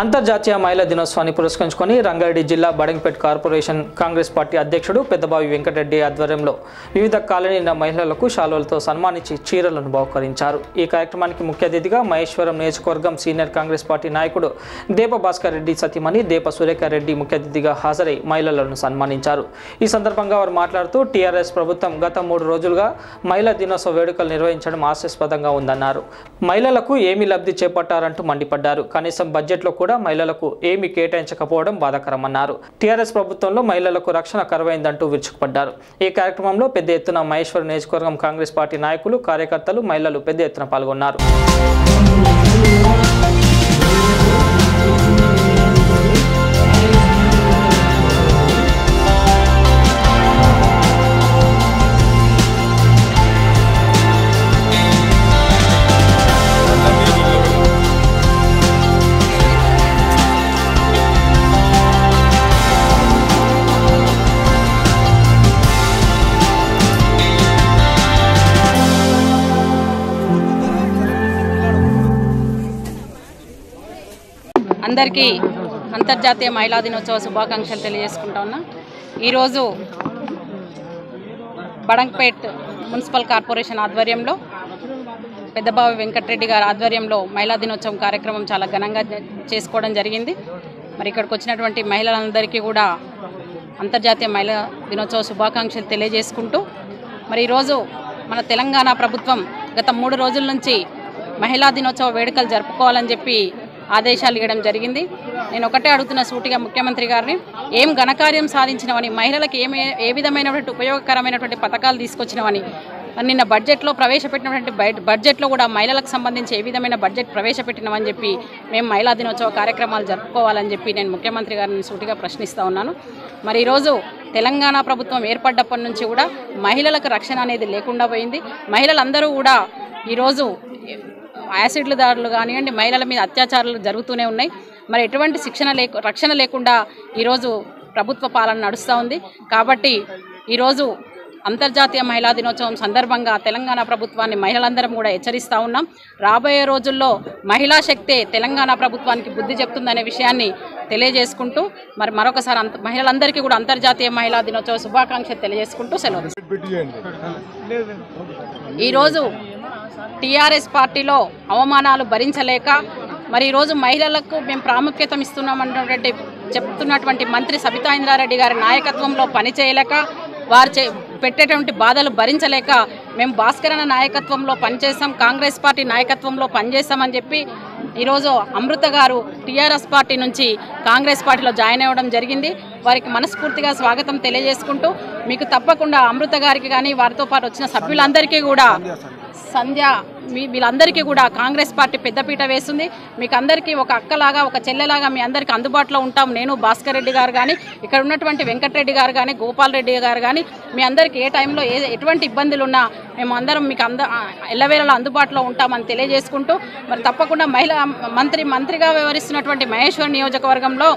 అంతర్జాతీయ మహిళా దినోత్సవాన్ని పురస్కరించుకొని రంగారెడ్డి జిల్లా బడంగపేట్ కార్పొరేషన్ కాంగ్రెస్ పార్టీ అధ్యక్షుడు పెద్దబావి వెంకటరెడ్డి ఆధ్వర్యంలో వివిధ కాలనీల మహిళలకు శాలువలతో సన్మానించి చీరలను బహుకరించారు. ఈ కార్యక్రమానికి ముఖ్య అతిథిగా మహేశ్వరం నియోజకవర్గం సీనియర్ కాంగ్రెస్ పార్టీ నాయకుడు దీప భాస్కర్ రెడ్డి సతీమణి దేప సురేఖర్ రెడ్డి ముఖ్య అతిథిగా హాజరై మహిళలను సన్మానించారు. ఈ సందర్భంగా వారు మాట్లాడుతూ టీఆర్ఎస్ ప్రభుత్వం గత మూడు రోజులుగా మహిళా దినోత్సవ వేడుకలు నిర్వహించడం ఆశాస్పదంగా ఉందన్నారు. మహిళలకు ఏమి లబ్ధి చేపట్టారంటూ మండిపడ్డారు. కనీసం బడ్జెట్లో కూడా మహిళలకు ఏమీ కేటాయించకపోవడం బాధాకరమన్నారు. టీఆర్ఎస్ ప్రభుత్వంలో మహిళలకు రక్షణ కరువైందంటూ విరుచుకుపడ్డారు. ఈ కార్యక్రమంలో పెద్ద ఎత్తున మహేశ్వర నియోజకవర్గం కాంగ్రెస్ పార్టీ నాయకులు కార్యకర్తలు మహిళలు పెద్ద ఎత్తున పాల్గొన్నారు. అందరికీ అంతర్జాతీయ మహిళా దినోత్సవ శుభాకాంక్షలు తెలియజేసుకుంటా ఉన్నా. ఈరోజు బడంగ్పేట్ మున్సిపల్ కార్పొరేషన్ ఆధ్వర్యంలో పెద్దబావి వెంకటరెడ్డి గారి ఆధ్వర్యంలో మహిళా దినోత్సవం కార్యక్రమం చాలా ఘనంగా చేసుకోవడం జరిగింది. మరి ఇక్కడికి వచ్చినటువంటి మహిళలందరికీ కూడా అంతర్జాతీయ మహిళా దినోత్సవ శుభాకాంక్షలు తెలియజేసుకుంటూ మరి ఈరోజు మన తెలంగాణ ప్రభుత్వం గత మూడు రోజుల నుంచి మహిళా దినోత్సవ వేడుకలు జరుపుకోవాలని చెప్పి ఆదేశాలు ఇవ్వడం జరిగింది. నేను ఒకటే అడుగుతున్న సూటిగా ముఖ్యమంత్రి గారిని ఏం ఘనకార్యం సాధించినవని మహిళలకు ఏమే ఏ విధమైనటువంటి ఉపయోగకరమైనటువంటి పథకాలు తీసుకొచ్చినవని నిన్న బడ్జెట్లో ప్రవేశపెట్టినటువంటి బయట బడ్జెట్లో కూడా మహిళలకు సంబంధించి ఏ విధమైన బడ్జెట్ ప్రవేశపెట్టినవని చెప్పి మేము మహిళా దినోత్సవ కార్యక్రమాలు జరుపుకోవాలని చెప్పి నేను ముఖ్యమంత్రి గారిని సూటిగా ప్రశ్నిస్తూ ఉన్నాను. మరి ఈరోజు తెలంగాణ ప్రభుత్వం ఏర్పడ్డప్పటి నుంచి కూడా మహిళలకు రక్షణ అనేది లేకుండా పోయింది. మహిళలందరూ కూడా ఈరోజు యాసిడ్ల దాడులు కానివ్వండి మహిళల మీద అత్యాచారాలు జరుగుతూనే ఉన్నాయి. మరి ఎటువంటి శిక్షణ లేకు రక్షణ లేకుండా ఈరోజు ప్రభుత్వ పాలన నడుస్తూ ఉంది. కాబట్టి ఈరోజు అంతర్జాతీయ మహిళా దినోత్సవం సందర్భంగా తెలంగాణ ప్రభుత్వాన్ని మహిళలందరం కూడా హెచ్చరిస్తూ ఉన్నాం. రాబోయే రోజుల్లో మహిళా శక్తే తెలంగాణ ప్రభుత్వానికి బుద్ధి చెప్తుందనే విషయాన్ని తెలియజేసుకుంటూ మరి మరొకసారి అంత మహిళలందరికీ కూడా అంతర్జాతీయ మహిళా దినోత్సవ శుభాకాంక్షలు తెలియజేసుకుంటూ సెలవు ఈరోజు టీఆర్ఎస్ పార్టీలో అవమానాలు భరించలేక మరి ఈరోజు మహిళలకు మేము ప్రాముఖ్యత ఇస్తున్నామన్నటువంటి చెప్తున్నటువంటి మంత్రి సబితా ఇంద్రారెడ్డి గారి నాయకత్వంలో పనిచేయలేక వారు చే పెట్టేటువంటి బాధలు భరించలేక మేము భాస్కరణ నాయకత్వంలో పనిచేసాం కాంగ్రెస్ పార్టీ నాయకత్వంలో పనిచేస్తామని చెప్పి ఈరోజు అమృత గారు టీఆర్ఎస్ పార్టీ నుంచి కాంగ్రెస్ పార్టీలో జాయిన్ అవ్వడం జరిగింది. వారికి మనస్ఫూర్తిగా స్వాగతం తెలియజేసుకుంటూ మీకు తప్పకుండా అమృత గారికి కానీ వారితో పాటు వచ్చిన సభ్యులందరికీ కూడా సంధ్య మీ వీళ్ళందరికీ కూడా కాంగ్రెస్ పార్టీ పెద్దపీట వేస్తుంది మీకు అందరికీ ఒక అక్కలాగా ఒక చెల్లెలాగా మీ అందరికీ అందుబాటులో ఉంటాం. నేను భాస్కర్ రెడ్డి గారు కానీ ఇక్కడ ఉన్నటువంటి వెంకటరెడ్డి గారు కానీ గోపాల్ రెడ్డి గారు కానీ మీ అందరికీ ఏ టైంలో ఏ ఎటువంటి ఇబ్బందులు ఉన్నా మేము అందరం మీకు అంద ఎల్లవేళలా అందుబాటులో ఉంటామని తెలియజేసుకుంటూ మరి తప్పకుండా మహిళా మంత్రి మంత్రిగా వ్యవహరిస్తున్నటువంటి మహేశ్వర్ నియోజకవర్గంలో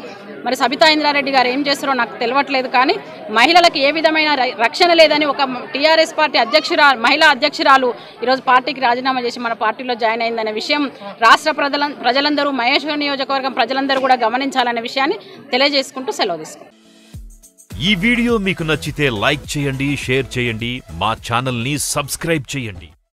మరి సబితా ఇంద్రారెడ్డి గారు ఏం చేస్తారో నాకు తెలియట్లేదు కానీ మహిళలకు ఏ విధమైన రక్షణ లేదని ఒక టీఆర్ఎస్ పార్టీ అధ్యక్షురాలు మహిళా అధ్యక్షురాలు ఈరోజు పార్టీకి రాజీనామా చేసి మన పార్టీలో జాయిన్ అయిందనే విషయం రాష్ట్ర ప్రజల ప్రజలందరూ మహేశ్వర నియోజకవర్గం ప్రజలందరూ కూడా గమనించాలనే విషయాన్ని తెలియజేసుకుంటూ సెలవు తీసుకుంటాం. ఈ వీడియో మీకు నచ్చితే లైక్ చేయండి షేర్ చేయండి మా ఛానల్ని సబ్స్క్రైబ్ చేయండి.